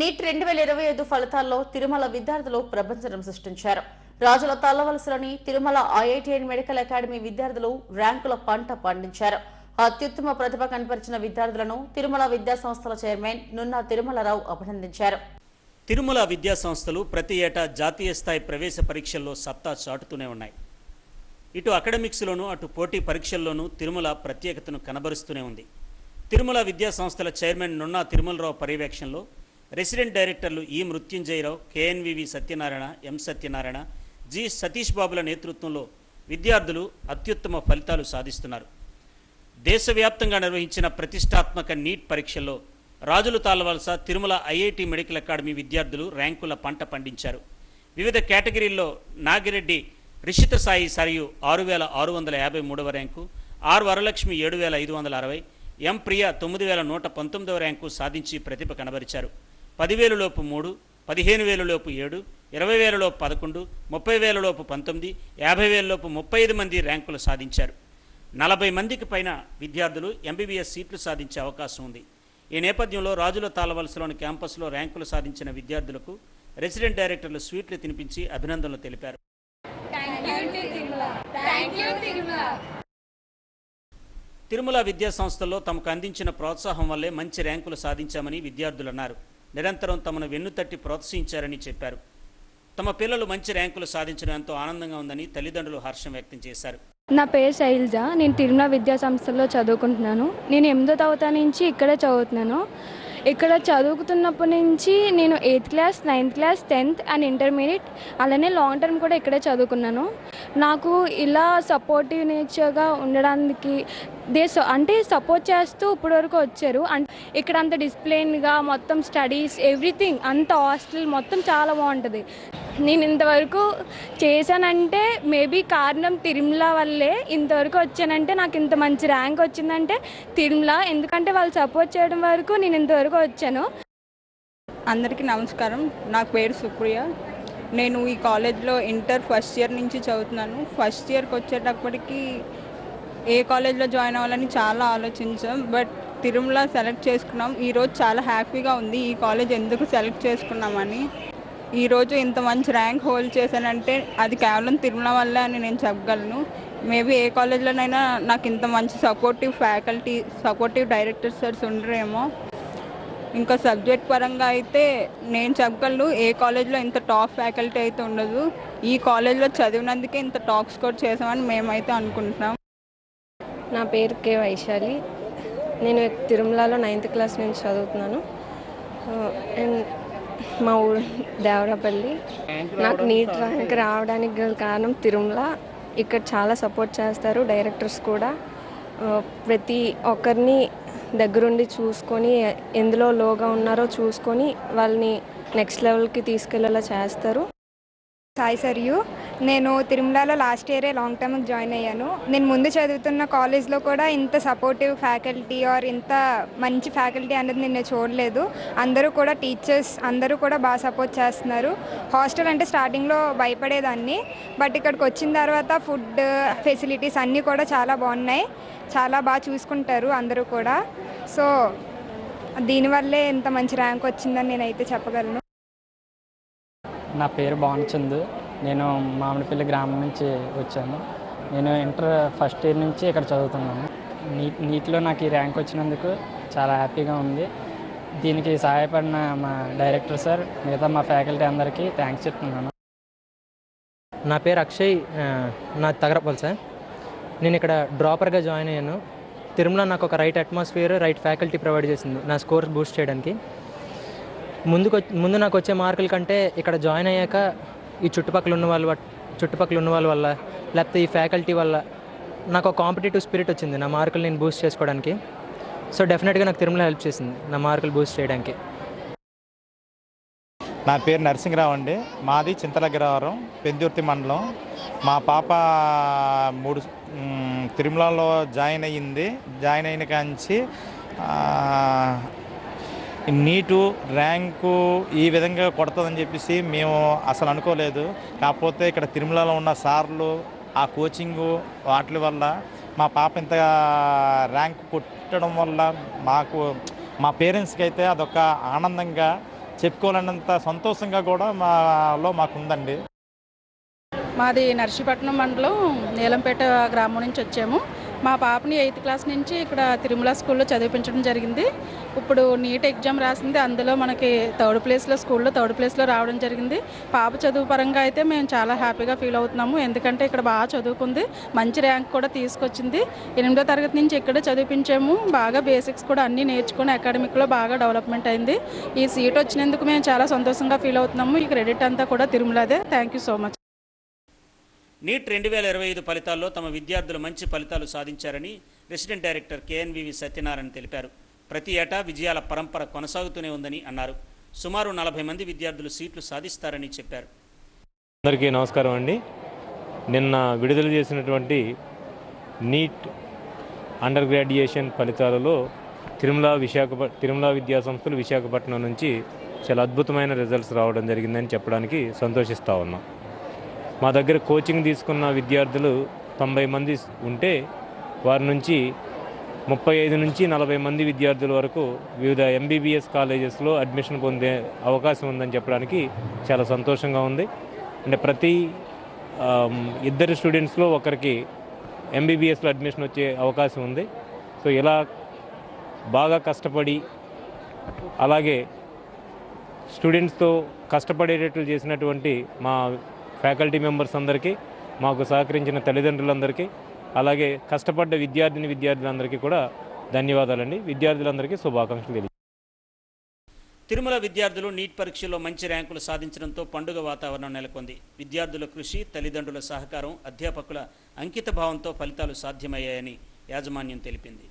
Neat రెండు వేల ఇరవై ఐదు ఫలితాల్లో తిరుమల విద్యార్థులు ప్రపంచం సృష్టించారు. రాజుల తల్లవలసలోని Tirumala IIT and medical academy విద్యార్థులు ర్యాంకుల పంట పండించారు. అత్యుత్తమ ప్రతిభ కనపరిచిన విద్యార్థులను తిరుమల విద్యా సంస్థల చైర్మన్ నున్న తిరుమలరావు అభినందించారు. తిరుమల విద్యా సంస్థలు ప్రతి ఏటా జాతీయ స్థాయి ప్రవేశ పరీక్షల్లో సత్తా చాటుతూనే ఉన్నాయి. ఇటు అకాడమిక్స్లోనూ అటు పోటీ పరీక్షల్లోనూ తిరుమల ప్రత్యేకతను కనబరుస్తూనే ఉంది. తిరుమల విద్యా సంస్థల చైర్మన్ నున్నా తిరుమలరావు పర్యవేక్షణలో రెసిడెంట్ డైరెక్టర్లు E Mrutyunjayarao K N V V Satyanarayana M Satyanarayana G Satish బాబుల నేతృత్వంలో విద్యార్థులు అత్యుత్తమ ఫలితాలు సాధిస్తున్నారు. దేశవ్యాప్తంగా నిర్వహించిన ప్రతిష్టాత్మక నీట్ పరీక్షల్లో Rajulu Talavalasa Tirumala IIT medical academy విద్యార్థులు ర్యాంకుల పంట పండించారు. వివిధ కేటగిరీల్లో నాగిరెడ్డి రిషిత సాయి సరియు ఆరు వేల ఆరు వందల యాభై మూడవ ర్యాంకు ఆర్ వరలక్ష్మి ఏడు వేల ఐదు వందల అరవై ఎం ప్రియ తొమ్మిది వేల నూట పంతొమ్మిదవ ర్యాంకు సాధించి ప్రతిభ కనబరిచారు. పదివేలులోపు మూడు పదిహేను వేలలోపు ఏడు ఇరవై వేలలోపు పదకొండు ముప్పై వేలలోపు పంతొమ్మిది యాభై వేలలోపు ముప్పై ఐదు మంది ర్యాంకులు సాధించారు. నలభై మందికి పైన విద్యార్థులు ఎంబీబీఎస్ సీట్లు సాధించే అవకాశం ఉంది. ఈ నేపథ్యంలో రాజుల తాళవలసలోని క్యాంపస్లో ర్యాంకులు సాధించిన విద్యార్థులకు రెసిడెంట్ డైరెక్టర్లు స్వీట్లు తినిపించి అభినందనలు తెలిపారు. తిరుమల విద్యా సంస్థల్లో తమకు అందించిన ప్రోత్సాహం వల్లే మంచి ర్యాంకులు సాధించామని విద్యార్థులు అన్నారు. నిరంతరం తమను వెన్నుతట్టి ప్రోత్సహించారని చెప్పారు. తమ పిల్లలు మంచి ర్యాంకులు సాధించడం ఎంతో ఆనందంగా ఉందని తల్లిదండ్రులు హర్షం వ్యక్తం చేశారు. నా పేరు శైలజ. నేను తిరుమల విద్యా సంస్థలో చదువుకుంటున్నాను. నేను ఎనిమిదో తరగతి నుంచి ఇక్కడే చదువుతున్నాను. ఇక్కడ చదువుతున్నప్పటి నుంచి నేను eighth class ninth class tenth and intermediate అలానే లాంగ్ టర్మ్ కూడా ఇక్కడే చదువుకున్నాను. నాకు ఇలా సపోర్టివ్ నేచర్గా ఉండడానికి దే అంటే సపోర్ట్ చేస్తూ ఇప్పటి వరకు వచ్చారు. అండ్ ఇక్కడ అంత డిసిప్లైన్గా మొత్తం స్టడీస్ ఎవ్రీథింగ్ అంత హాస్టల్ మొత్తం చాలా బాగుంటుంది. నేను ఇంతవరకు చేశానంటే మేబీ కారణం తిరుమల వల్లే. ఇంతవరకు వచ్చానంటే నాకు ఇంత మంచి ర్యాంక్ వచ్చిందంటే తిరుమల. ఎందుకంటే వాళ్ళు సపోర్ట్ చేయడం వరకు నేను ఇంతవరకు వచ్చాను. అందరికీ నమస్కారం. నా పేరు సుప్రియ. నేను ఈ కాలేజ్లో ఇంటర్ ఫస్ట్ ఇయర్ నుంచి చదువుతున్నాను. ఫస్ట్ ఇయర్కి వచ్చేటప్పటికి ఏ కాలేజ్లో జాయిన్ అవ్వాలని చాలా ఆలోచించాం. బట్ తిరుమల సెలెక్ట్ చేసుకున్నాం. ఈరోజు చాలా హ్యాపీగా ఉంది. ఈ కాలేజ్ ఎందుకు సెలెక్ట్ చేసుకున్నామని. ఈరోజు ఇంత మంచి ర్యాంక్ హోల్డ్ చేశానంటే అది కేవలం తిరుమల వల్లే అని నేను చెప్పగలను. మేబీ ఏ కాలేజ్లోనైనా నాకు ఇంత మంచి supportive faculty supportive director sirs ఉండరేమో. ఇంకా సబ్జెక్ట్ పరంగా అయితే నేను చెప్పగలను ఏ కాలేజ్లో ఇంత టాప్ ఫ్యాకల్టీ అయితే ఉండదు. ఈ కాలేజ్లో చదివినందుకే ఇంత టాప్ స్కోర్ చేసామని మేమైతే అనుకుంటున్నాం. నా పేరు కే వైశాలి. నేను తిరుమలలో నైన్త్ క్లాస్ నుంచి చదువుతున్నాను. అండ్ మా ఊరు దేవరపల్లి. నాకు నీట్ ర్యాంక్ రావడానికి గల కారణం తిరుమల. ఇక్కడ చాలా సపోర్ట్ చేస్తారు డైరెక్టర్స్ కూడా. ప్రతి ఒక్కరిని దగ్గరుండి చూసుకొని ఎందులో లోగా ఉన్నారో చూసుకొని వాళ్ళని నెక్స్ట్ లెవెల్కి తీసుకెళ్ళేలా చేస్తారు. సాయి సరియు నేను తిరుమలలో లాస్ట్ ఇయరే లాంగ్ టర్మ్కి జాయిన్ అయ్యాను. నేను ముందు చదువుతున్న కాలేజ్లో కూడా ఇంత సపోర్టివ్ ఫ్యాకల్టీ ఆర్ ఇంత మంచి ఫ్యాకల్టీ అనేది నేను చూడలేదు. అందరూ కూడా టీచర్స్ అందరూ కూడా బాగా సపోర్ట్ చేస్తున్నారు. హాస్టల్ అంటే స్టార్టింగ్లో భయపడేదాన్ని. బట్ ఇక్కడికి వచ్చిన తర్వాత ఫుడ్ ఫెసిలిటీస్ అన్నీ కూడా చాలా బాగున్నాయి. చాలా బాగా చూసుకుంటారు అందరూ కూడా. సో దీనివల్లే ఇంత మంచి ర్యాంక్ వచ్చిందని నేనైతే చెప్పగలను. నా పేరు భానుచంద్. నేను మామిడిపల్లి గ్రామం నుంచి వచ్చాను. నేను ఇంటర్ ఫస్ట్ ఇయర్ నుంచి ఇక్కడ చదువుతున్నాను. నీట్ నీట్లో నాకు ఈ ర్యాంక్ వచ్చినందుకు చాలా హ్యాపీగా ఉంది. దీనికి సహాయపడిన మా డైరెక్టర్ సార్ మిగతా మా ఫ్యాకల్టీ అందరికీ థ్యాంక్స్ చెప్తున్నాను. నా పేరు అక్షయ్ నా తగరపల్ సార్. నేను ఇక్కడ డ్రాపర్గా జాయిన్ అయ్యాను. తిరుమల నాకు ఒక right atmosphere right faculty provide చేసింది నా స్కోర్ బూస్ట్ చేయడానికి. ముందుకు వచ్చి- ముందు నాకు వచ్చే మార్కుల కంటే ఇక్కడ జాయిన్ అయ్యాక ఈ చుట్టుపక్కల ఉన్న వాళ్ళ చుట్టుపక్కల ఉన్న వాళ్ళ వల్ల లేకపోతే ఈ ఫ్యాకల్టీ వల్ల నాకు ఒక కాంపిటేటివ్ స్పిరిట్ వచ్చింది నా మార్కులు నేను బూస్ట్ చేసుకోవడానికి. సో డెఫినెట్గా నాకు తిరుమల హెల్ప్ చేసింది నా మార్కులు బూస్ట్ చేయడానికి. నా పేరు నరసింహరావు అండి. మాది చింతలగిరవరం పెందుర్తి మండలం. మా పాప మూడు తిరుమలలో జాయిన్ అయ్యింది. జాయిన్ అయిన కాంచి నీటు ర్యాంకు ఈ విధంగా కొడుతుందని చెప్పేసి మేము అసలు అనుకోలేదు. కాకపోతే ఇక్కడ తిరుమలలో ఉన్న సార్లు ఆ కోచింగు వాటి వల్ల మా పాప ఇంత ర్యాంక్ కొట్టడం వల్ల మాకు మా పేరెంట్స్కి అయితే అదొక ఆనందంగా చెప్పుకోలేనంత సంతోషంగా కూడా మాలో మాకుందండి. మాది నర్సీపట్నం మండలం నీలంపేట గ్రామం నుంచి వచ్చాము. మా పాపని ఎయిత్ క్లాస్ నుంచి ఇక్కడ తిరుమల స్కూల్లో చదివించడం జరిగింది. ఇప్పుడు నీట్ ఎగ్జామ్ రాసింది. అందులో మనకి థర్డ్ ప్లేస్లో స్కూల్లో థర్డ్ ప్లేస్లో రావడం జరిగింది. పాప చదువు పరంగా అయితే మేము చాలా హ్యాపీగా ఫీల్ అవుతున్నాము. ఎందుకంటే ఇక్కడ బాగా చదువుకుంది. మంచి ర్యాంక్ కూడా తీసుకొచ్చింది. ఎనిమిదో తరగతి నుంచి ఇక్కడే చదివించాము బాగా బేసిక్స్ కూడా అన్నీ నేర్చుకుని అకాడమిక్లో బాగా డెవలప్మెంట్ అయింది. ఈ సీట్ వచ్చినందుకు మేము చాలా సంతోషంగా ఫీల్ అవుతున్నాము. ఈ క్రెడిట్ అంతా కూడా తిరుమలదే. Thank you so much. NEET రెండు వేల ఇరవై ఐదు ఫలితాల్లో తమ విద్యార్థులు మంచి ఫలితాలు సాధించారని రెసిడెంట్ డైరెక్టర్ కేఎన్వివి సత్యనారాయణ తెలిపారు. ప్రతి ఏటా విజయాల పరంపర కొనసాగుతూనే ఉందని అన్నారు. సుమారు నలభై మంది విద్యార్థులు సీట్లు సాధిస్తారని చెప్పారు. అందరికీ నమస్కారం అండి. నిన్న విడుదల చేసినటువంటి నీట్ అండర్ గ్రాడ్యుయేషన్ ఫలితాలలో తిరుమల విశాఖప తిరుమల విద్యా సంస్థలు విశాఖపట్నం నుంచి చాలా అద్భుతమైన రిజల్ట్స్ రావడం జరిగిందని చెప్పడానికి సంతోషిస్తూ ఉన్నాం. మా దగ్గర కోచింగ్ తీసుకున్న విద్యార్థులు తొంభై మంది ఉంటే వారి నుంచి ముప్పై ఐదు నుంచి నలభై మంది విద్యార్థుల వరకు వివిధ ఎంబీబీఎస్ కాలేజెస్లో అడ్మిషన్ పొందే అవకాశం ఉందని చెప్పడానికి చాలా సంతోషంగా ఉంది. అంటే ప్రతి ఇద్దరు స్టూడెంట్స్లో ఒకరికి ఎంబీబీఎస్లో అడ్మిషన్ వచ్చే అవకాశం ఉంది. సో ఇలా బాగా కష్టపడి అలాగే స్టూడెంట్స్తో కష్టపడేటట్లు చేసినటువంటి మా ఫ్యాకల్టీ మెంబర్స్ అందరికీ మాకు సహకరించిన తల్లిదండ్రులందరికీ అలాగే కష్టపడ్డ విద్యార్థిని విద్యార్థులందరికీ కూడా ధన్యవాదాలండి. విద్యార్థులందరికీ శుభాకాంక్షలు తెలియ తిరుమల విద్యార్థులు నీట్ పరీక్షల్లో మంచి ర్యాంకులు సాధించడంతో పండుగ వాతావరణం నెలకొంది. విద్యార్థుల కృషి తల్లిదండ్రుల సహకారం అధ్యాపకుల అంకిత భావంతో ఫలితాలు సాధ్యమయ్యాయని యాజమాన్యం తెలిపింది.